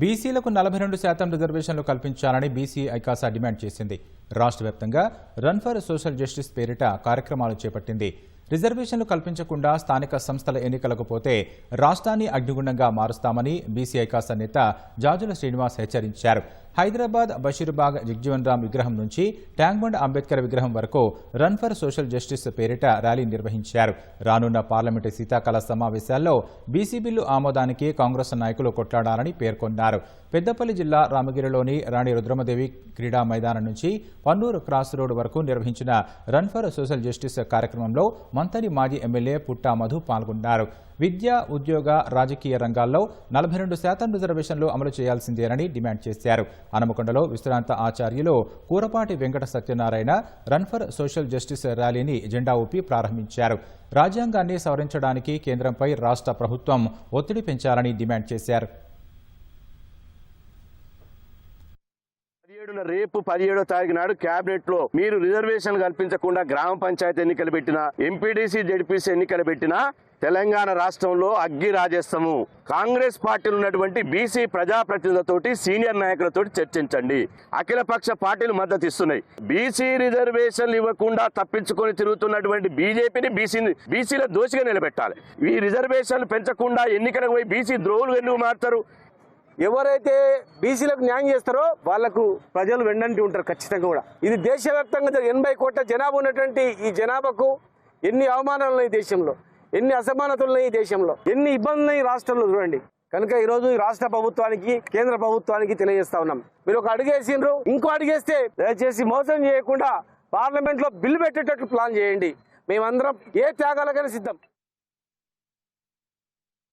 బీసీలకు నలభై రెండు శాతం రిజర్వేషన్లు కల్పించాలని బీసీ ఐకాసా డిమాండ్ చేసింది. రాష్ట్ర వ్యాప్తంగా రన్ ఫర్ సోషల్ జస్టిస్ పేరిట కార్యక్రమాలు చేపట్టింది. రిజర్వేషన్లు కల్పించకుండా స్థానిక సంస్థల ఎన్నికలకు పోతే రాష్ట్రాన్ని అగ్నిగుండంగా మారుస్తామని బీసీ ఐకాసా నేత జాజుల శ్రీనివాస్ హెచ్చరించారు. హైదరాబాద్ బషీర్బాగ్ జగ్జీవన్ రామ్ విగ్రహం నుంచి ట్యాంక్బండ్ అంబేద్కర్ విగ్రహం వరకు రన్ ఫర్ సోషల్ జస్టిస్ పేరిట ర్యాలీ నిర్వహించారు. రానున్న పార్లమెంటు శీతాకాల సమావేశాల్లో బీసీ బిల్లు ఆమోదానికి కాంగ్రెస్ నాయకులు కొట్లాడాలని పేర్కొన్నారు. పెద్దపల్లి జిల్లా రామగిరిలోని రాణి రుద్రమదేవి క్రీడా మైదానం నుంచి పన్నూరు క్రాస్ రోడ్ వరకు నిర్వహించిన రన్ ఫర్ సోషల్ జస్టిస్ కార్యక్రమంలో మంతని మాజీ ఎమ్మెల్యే పుట్టా మధు పాల్గొన్నారు. విద్య ఉద్యోగ రాజకీయ రంగాల్లో నలభై రెండు శాతం రిజర్వేషన్లు అమలు చేయాల్సిందేనని డిమాండ్ చేశారు. హనుమకొండలో విశ్రాంత ఆచార్యులు Kurapati Venkata Satyanarayana run for social justice ర్యాలీని జెండా ఊపి ప్రారంభించారు. రాజ్యాంగాన్ని సవరించడానికి కేంద్రంపై రాష్ట్ర ప్రభుత్వం ఒత్తిడి పెంచాలని డిమాండ్ చేశారు. పదిహేడున రేపు పదిహేడో తారీఖు నాడు కేబినెట్లో మీరు రిజర్వేషన్ కల్పించకుండా గ్రామ పంచాయతీ ఎన్నికలు పెట్టినా ఎంపీడీసీ జెడ్పీసీ ఎన్నికలు పెట్టినా తెలంగాణ రాష్ట్రంలో అగ్గి రాజేస్తాము. కాంగ్రెస్ పార్టీలు ఉన్నటువంటి బీసీ ప్రజాప్రతినిధులతోటి సీనియర్ నాయకులతోటి చర్చించండి. అఖిలపక్ష పార్టీలు మద్దతు ఇస్తున్నాయి. బీసీ రిజర్వేషన్లు ఇవ్వకుండా తప్పించుకొని తిరుగుతున్నటువంటి బీజేపీని బీసీ బీసీల దోషిగా నిలబెట్టాలి. ఈ రిజర్వేషన్లు పెంచకుండా ఎన్నికలకు పోయి బీసీ ద్రోహులు ఎందుకు మారుతారు? ఎవరైతే బీసీలకు న్యాయం చేస్తారో వాళ్ళకు ప్రజలు వెండంటి ఉంటారు ఖచ్చితంగా కూడా. ఇది దేశవ్యాప్తంగా ఎనభై కోట్ల జనాభా ఉన్నటువంటి ఈ జనాభాకు ఎన్ని అవమానాలు ఉన్నాయి ఈ దేశంలో? ఎన్ని అసమానతలు ఉన్నాయి ఈ దేశంలో? ఎన్ని ఇబ్బందులు ఉన్నాయి ఈ రాష్ట్రంలో చూడండి. కనుక ఈరోజు ఈ రాష్ట్ర ప్రభుత్వానికి కేంద్ర ప్రభుత్వానికి తెలియజేస్తా ఉన్నాం. మీరు ఒక అడుగేసిండ్రు ఇంకో అడిగేస్తే దయచేసి మోసం చేయకుండా పార్లమెంట్లో బిల్లు పెట్టేటట్లు ప్లాన్ చేయండి. మేమందరం ఏ త్యాగాలకైనా సిద్ధం.